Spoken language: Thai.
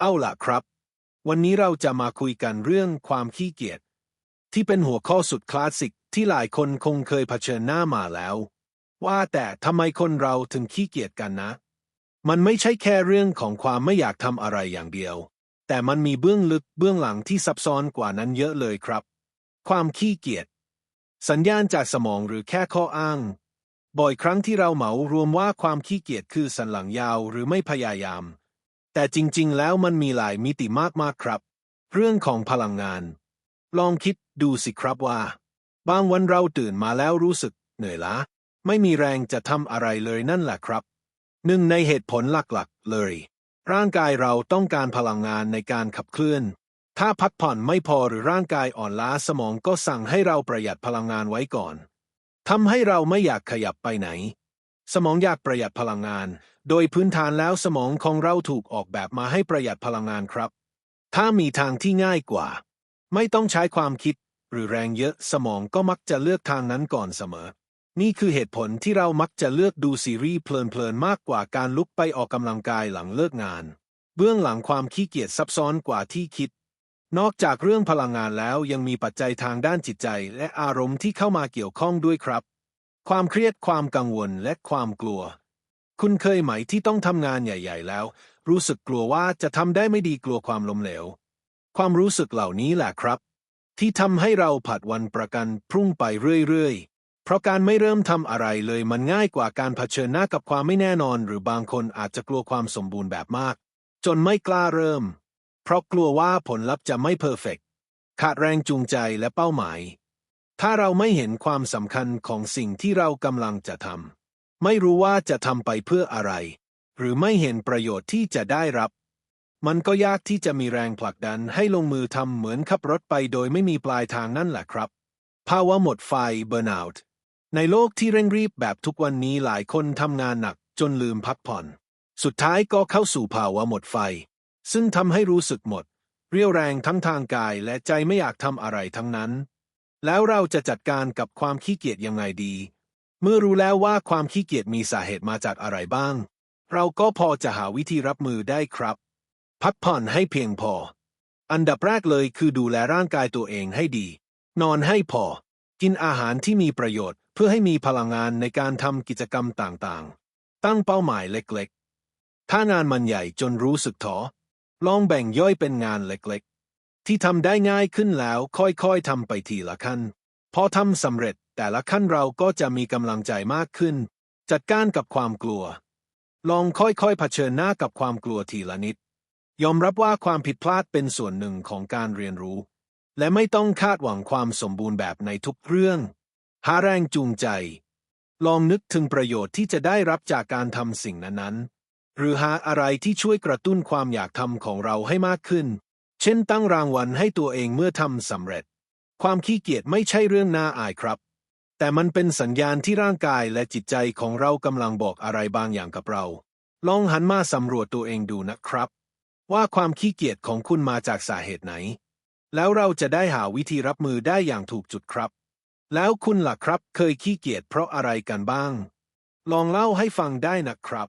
เอาล่ะครับ วันนี้เราจะมาคุยกันเรื่องความขี้เกียจที่เป็นหัวข้อสุดคลาสสิกที่หลายคนคงเคยเผชิญหน้ามาแล้ว ว่าแต่ทำไมคนเราถึงขี้เกียจกันนะ มันไม่ใช่แค่เรื่องของความไม่อยากทำอะไรอย่างเดียว แต่มันมีเบื้องลึกเบื้องหลังที่ซับซ้อนกว่านั้นเยอะเลยครับ ความขี้เกียจ สัญญาณจากสมองหรือแค่ข้ออ้าง บ่อยครั้งที่เราเหมารวมว่าความขี้เกียจคือสันหลังยาวหรือไม่พยายาม แต่จริงๆ แล้วมันมีหลายมิติมากๆครับ เรื่องของพลังงาน ลองคิดดูสิครับว่า บางวันเราตื่นมาแล้วรู้สึก เหนื่อยล้า ไม่มีแรงจะทำอะไรเลยนั่นแหละครับ หนึ่งในเหตุผลหลักๆ เลย ร่างกายเราต้องการพลังงานในการขับเคลื่อน ถ้าพักผ่อนไม่พอหรือร่างกายอ่อนล้าสมองก็สั่งให้เราประหยัดพลังงานไว้ก่อนทำให้เราไม่อยากขยับไปไหน สมองอยากประหยัดพลังงาน โดยพื้นฐานแล้วสมองของเราถูกออกแบบมาให้ประหยัดพลังงานครับ ถ้ามีทางที่ง่ายกว่า ไม่ต้องใช้ความคิด หรือแรงเยอะสมองก็มักจะเลือกทางนั้นก่อนเสมอ นี่คือเหตุผลที่เรามักจะเลือกดูซีรีส์เพลินๆมากกว่าการลุกไปออกกำลังกายหลังเลิกงาน เบื้องหลังความขี้เกียจซับซ้อนกว่าที่คิด นอกจากเรื่องพลังงานแล้วยังมีปัจจัยทางด้านจิตใจและอารมณ์ที่เข้ามาเกี่ยวข้องด้วยครับ ความเครียดความกังวลและความกลัว คุณเคยไหมที่ต้องทำงานใหญ่ ๆ แล้ว รู้สึกกลัวว่าจะทำได้ไม่ดีกลัวความล้มเหลว ความรู้สึกเหล่านี้แหละครับ ที่ทำให้เราผัดวันประกันพรุ่งไปเรื่อยๆ เพราะการไม่เริ่มทำอะไรเลยมันง่ายกว่าการเผชิญหน้ากับความไม่แน่นอน หรือบางคนอาจจะกลัวความสมบูรณ์แบบมาก จนไม่กล้าเริ่ม ราะกลัวว่าผลลัพธ์จะไม่เพอร์เฟกต์ขาดแรงจูงใจและเป้าหมาย ถ้าเราไม่เห็นความสำคัญของสิ่งที่เรากำลังจะทำไม่รู้ว่าจะทำไปเพื่ออะไร หรือไม่เห็นประโยชน์ที่จะได้รับ มันก็ยากที่จะมีแรงผลักดันให้ลงมือทำเหมือนขับรถไปโดยไม่มีปลายทางนั่นแหละครับ ภาวะหมดไฟเบ r n ร์ u t ในโลกที่เร่งรีบแบบทุกวันนี้หลายคนทำงานหนักจนลืมพักผ่อน สุดท้ายก็เข้าสู่ภาวะหมดไฟ ซึ่งทำให้รู้สึกหมด เรี่ยวแรงทั้งทางกายและใจไม่อยากทำอะไรทั้งนั้น แล้วเราจะจัดการกับความขี้เกียจยังไงดี เมื่อรู้แล้วว่าความขี้เกียจมีสาเหตุมาจากอะไรบ้าง เราก็พอจะหาวิธีรับมือได้ครับ พักผ่อนให้เพียงพอ อันดับแรกเลยคือดูแลร่างกายตัวเองให้ดี นอนให้พอ กินอาหารที่มีประโยชน์ เพื่อให้มีพลังงานในการทำกิจกรรมต่างๆ ตั้งเป้าหมายเล็กๆ ถ้างานมันใหญ่จนรู้สึกท้อ ลองแบ่งย่อยเป็นงานเล็กๆ ที่ทำได้ง่ายขึ้นแล้วค่อยๆทำไปทีละขั้น พอทำสำเร็จแต่ละขั้นเราก็จะมีกำลังใจมากขึ้น จัดการกับความกลัว ลองค่อยๆเผชิญหน้ากับความกลัวทีละนิด ยอมรับว่าความผิดพลาดเป็นส่วนหนึ่งของการเรียนรู้ และไม่ต้องคาดหวังความสมบูรณ์แบบในทุกเรื่อง หาแรงจูงใจ ลองนึกถึงประโยชน์ที่จะได้รับจากการทำสิ่งนั้นๆ หรือหาอะไรที่ช่วยกระตุ้นความอยากทำของเราให้มากขึ้น เช่นตั้งรางวัลให้ตัวเองเมื่อทำสำเร็จ ความขี้เกียจไม่ใช่เรื่องน่าอายครับ แต่มันเป็นสัญญาณที่ร่างกายและจิตใจของเรากำลังบอกอะไรบางอย่างกับเรา ลองหันมาสำรวจตัวเองดูนะครับ ว่าความขี้เกียจของคุณมาจากสาเหตุไหน แล้วเราจะได้หาวิธีรับมือได้อย่างถูกจุดครับ แล้วคุณล่ะครับเคยขี้เกียจเพราะอะไรกันบ้าง ลองเล่าให้ฟังได้นะครับ